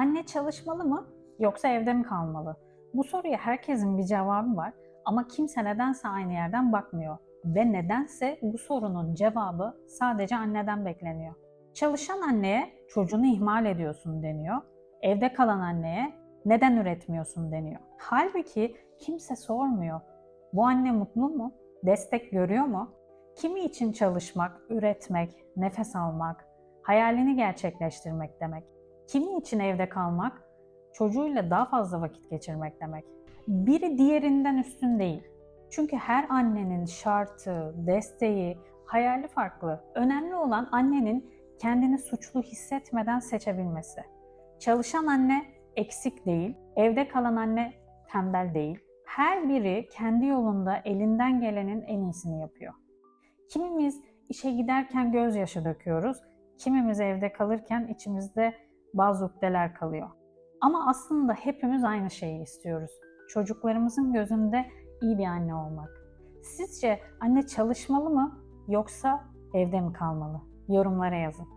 Anne çalışmalı mı yoksa evde mi kalmalı? Bu soruya herkesin bir cevabı var ama kimse nedense aynı yerden bakmıyor ve nedense bu sorunun cevabı sadece anneden bekleniyor. Çalışan anneye çocuğunu ihmal ediyorsun deniyor. Evde kalan anneye neden üretmiyorsun deniyor. Halbuki kimse sormuyor. Bu anne mutlu mu? Destek görüyor mu? Kimi için çalışmak, üretmek, nefes almak, hayalini gerçekleştirmek demek. Kimi için evde kalmak, çocuğuyla daha fazla vakit geçirmek demek. Biri diğerinden üstün değil. Çünkü her annenin şartı, desteği, hayali farklı. Önemli olan annenin kendini suçlu hissetmeden seçebilmesi. Çalışan anne eksik değil, evde kalan anne tembel değil. Her biri kendi yolunda elinden gelenin en iyisini yapıyor. Kimimiz işe giderken gözyaşı döküyoruz, kimimiz evde kalırken içimizde bazı ukdeler kalıyor. Ama aslında hepimiz aynı şeyi istiyoruz. Çocuklarımızın gözünde iyi bir anne olmak. Sizce anne çalışmalı mı yoksa evde mi kalmalı? Yorumlara yazın.